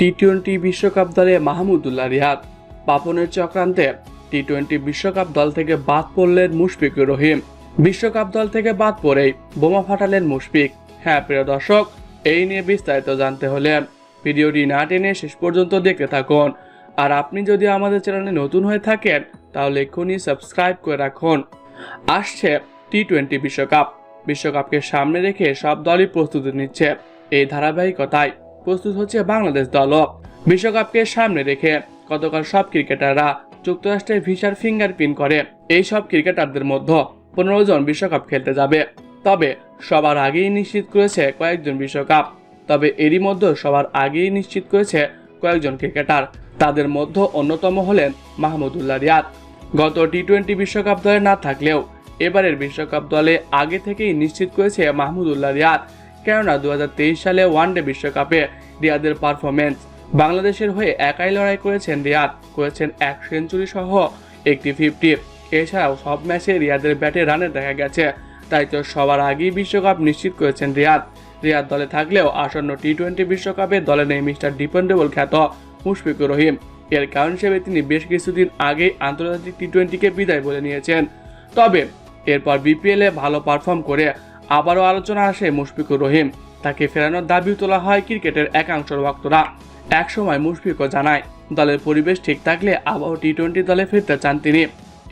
T twenty বিশ্বকাপ দলে মাহমুদুল্লাহ রিয়াদ। পাপনের চক্রান্তে টি টোয়েন্টি বিশ্বকাপ দল থেকে বাদ পড়লেন মুশফিকুর রহিম। বিশ্বকাপ দল থেকে বাদ পড়েই বোমা ফাটালেন মুশফিক। হ্যাঁ প্রিয় দর্শক, এই নিয়ে বিস্তারিত জানতে হলে ভিডিওটি না টেনে শেষ পর্যন্ত দেখতে থাকুন। আর আপনি যদি আমাদের চ্যানেলে নতুন হয়ে থাকেন, তাহলে এক্ষুনি সাবস্ক্রাইব করে রাখুন। আসছে টি টোয়েন্টি বিশ্বকাপ। বিশ্বকাপকে সামনে রেখে সব দলই প্রস্তুতি নিচ্ছে। এই ধারাবাহিকতায় প্রস্তুত হচ্ছে বাংলাদেশ দলও বিশ্বকাপকে সামনে রেখে গতকাল সব ক্রিকেটাররা যুক্তরাষ্ট্রে ভিসার ফিঙ্গারপ্রিন্ট করে। এই সব ক্রিকেটারদের মধ্যে পনেরো জন বিশ্বকাপ খেলতে যাবে। তবে সবার আগেই নিশ্চিত করেছে কয়েকজন বিশ্বকাপ। তবে এরই মধ্যে সবার আগেই নিশ্চিত করেছে কয়েকজন ক্রিকেটার। তাদের মধ্যে অন্যতম হলেন মাহমুদুল্লাহ রিয়াদ। গত টি টোয়েন্টি বিশ্বকাপ দলে না থাকলেও এবারের বিশ্বকাপ দলে আগে থেকেই নিশ্চিত করেছে মাহমুদুল্লাহ রিয়াদ। কেননা দু হাজার তেইশ সালে ওয়ানডে বিশ্বকাপে রিয়াদের পারফরমেন্স বাংলাদেশের হয়ে একাই লড়াই করেছেন রিয়াদ, করেছেন এক সেঞ্চুরি সহ একটি ফিফটি এছাড়াও সব ম্যাচে রিয়াদের ব্যাটে রানে দেখা গেছে। তাই তো সবার আগেই বিশ্বকাপ নিশ্চিত করেছেন রিয়াদ। রিয়াদ দলে থাকলেও আসন্ন টি টোয়েন্টি বিশ্বকাপে দলে নেই মিস্টার ডিপেন্ডেবল খ্যাত মুশফিকুর রহিম। এর কারণ হিসেবে তিনি বেশ কিছুদিন আগেই আন্তর্জাতিক টি টোয়েন্টিকে বিদায় বলে নিয়েছেন। তবে এরপর বিপিএলে ভালো পারফর্ম করে আবারও আলোচনা আসে মুশফিকুর রহিম। তাকে ফেরানোর দাবি তোলা হয় ক্রিকেটের একাংশ ভক্তরা। একসময় মুশফিকও জানায়, দলের পরিবেশ ঠিক থাকলে আবারও টি টোয়েন্টি দলে ফিরতে চান তিনি।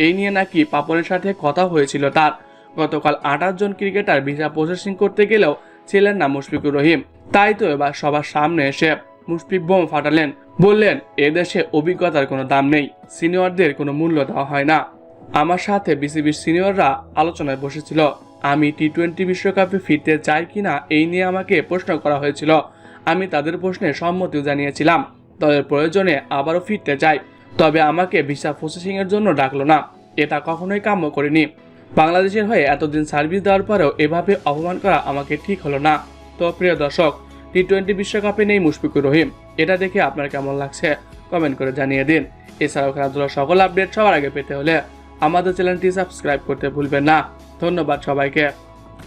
এই নিয়ে নাকি পাপনের সাথে কথা হয়েছিল তার। গতকাল আঠাশ জন ক্রিকেটার ভিসা প্রসেসিং করতে গেলেও ছিলেন না মুশফিকুর রহিম। তাই তো এবার সবার সামনে এসে মুশফিক বোম ফাটালেন। বললেন এদেশে অভিজ্ঞতার কোনো দাম নেই, সিনিয়রদের কোনো মূল্য দেওয়া হয় না। আমার সাথে বিসিবির সিনিয়ররা আলোচনায় বসেছিল। আমি টি টোয়েন্টি বিশ্বকাপে ফিরতে চাই কিনা এই নিয়ে আমাকে প্রশ্ন করা হয়েছিল। আমি তাদের প্রশ্নে সম্মতিও জানিয়েছিলাম। দলের প্রয়োজনে আবারও ফিরতে চাই। তবে আমাকে ভিসা প্রসেসিং এর জন্য ডাকলো না। এটা কখনোই কাম্য করিনি। বাংলাদেশের হয়ে এতদিন সার্ভিস দেওয়ার পরেও এভাবে অপমান করা আমাকে ঠিক হলো না। তো প্রিয় দর্শক টি টোয়েন্টি বিশ্বকাপে নেই মুশফিকুর রহিম। এটা দেখে আপনার কেমন লাগছে? কমেন্ট করে জানিয়ে দিন। এছাড়াও খেলাধুলার সকল আপডেট সবার আগে পেতে হলে আমাদের চ্যানেলটি সাবস্ক্রাইব করতে ভুলবেন না। ধন্যবাদ সবাইকে।